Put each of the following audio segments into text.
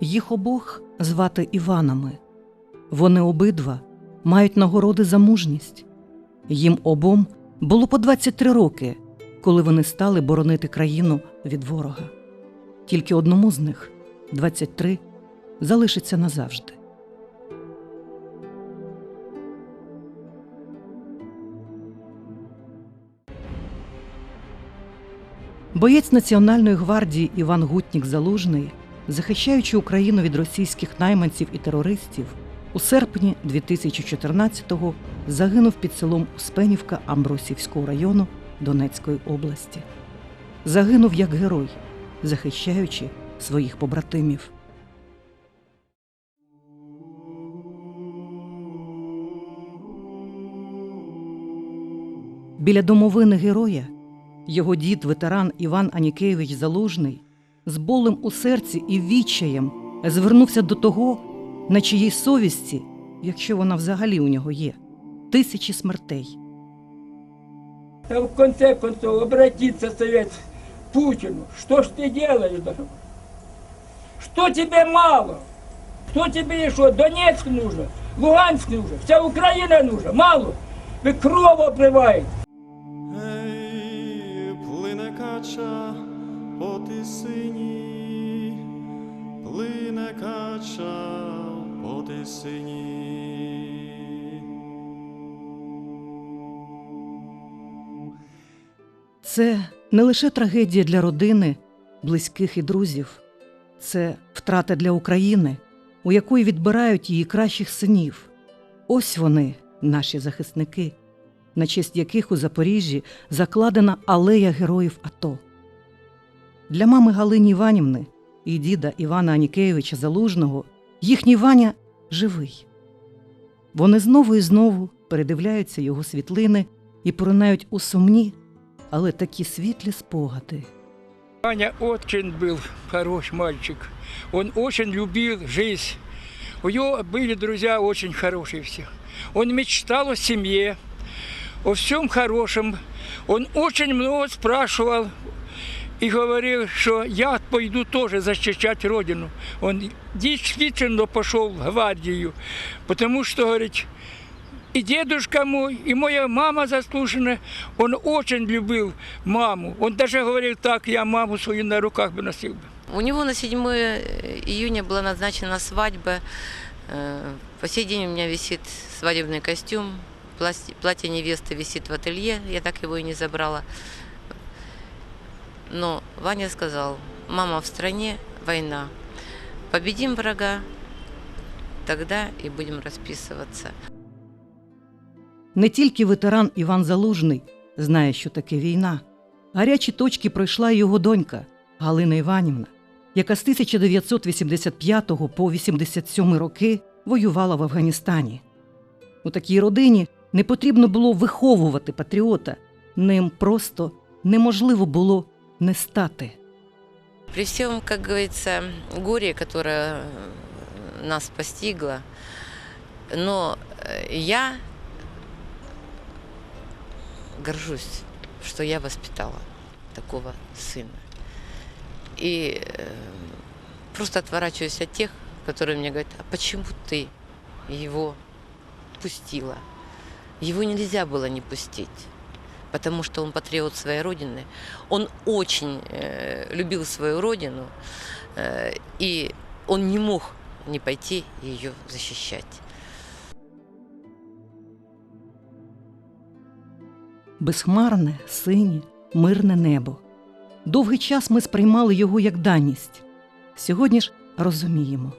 Їх обох звати Іванами. Вони обидва мають нагороди за мужність. Їм обом було по 23 роки, коли вони стали боронити країну від ворога. Тільки одному з них 23 залишиться назавжди. Боєць Національної гвардії Іван Гутнік Залужний, захищаючи Україну від російських найманців і терористів, у серпні 2014-го загинув під селом Успенівка Амбросівського району Донецької області. Загинув як герой, захищаючи своїх побратимів. Біля домовини героя його дід, ветеран Іван Анікеєвич Залужний, з болем у серці і відчаєм звернувся до того, на чиїй совісті, якщо вона взагалі у нього є, тисячі смертей. А в конце концов обратиться совет Путину. Что ж ты делаешь, дорогой? Что тебе мало? Кто тебе еще? Донецк нужен, Луганск нужен, вся Украина нужна. Мало. Вы кровь обрываете. Ей, плине кача по тисині, По. Це не лише трагедія для родини, близьких і друзів, це втрата для України, у якої відбирають її кращих синів. Ось вони, наші захисники, на честь яких у Запоріжжі закладена алея героїв АТО. Для мами Галині Іванівни і діда Івана Анікеєвича Залужного їхній Ваня живий. Вони знову і знову передивляються його світлини і поринають у сумні, але такі світлі спогади. Ваня очень был хороший мальчик. Он очень любил жизнь. У него были друзья очень хорошие все. Он мечтал о семье, о всем хорошем. Он очень много спрашивал и говорил, что я пойду тоже защищать Родину. Он действительно пошел в гвардию, потому что, говорит, и дедушка мой, и моя мама заслуженная, он очень любил маму. Он даже говорил так, я маму свою на руках бы носил бы. У него на 7 июня была назначена свадьба. Э, По сей день у меня висит свадебный костюм. Пласти- Платье невесты висит в ателье. Я так его и не забрала. Но Ваня сказал, мама, в стране война. Победим врага, тогда и будем расписываться. Не тільки ветеран Іван Залужний знає, що таке війна. Гарячі точки пройшла його донька Галина Іванівна, яка з 1985 по 87 роки воювала в Афганістані. У такій родині не потрібно було виховувати патріота, ним просто неможливо було не стати. При всем, как говорится, горе, которое нас постигло, но э, я горжусь, что я воспитала такого сына. И э, просто отворачиваюсь от тех, которые мне говорят, а почему ты его пустила? Его нельзя было не пустить потому что он патриот своей родины. Он очень э, любил свою родину, э, и он не мог не пойти ее защищать. безхмарне, синє, мирне небо. Довгий час ми сприймали його як даність. Сьогодні ж розуміємо,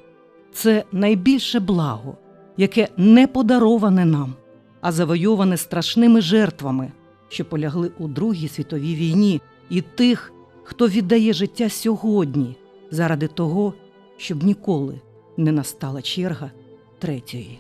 це найбільше благо, яке не подароване нам, а завойоване страшними жертвами, що полягли у Другій світовій війні, і тих, хто віддає життя сьогодні заради того, щоб ніколи не настала черга третьої.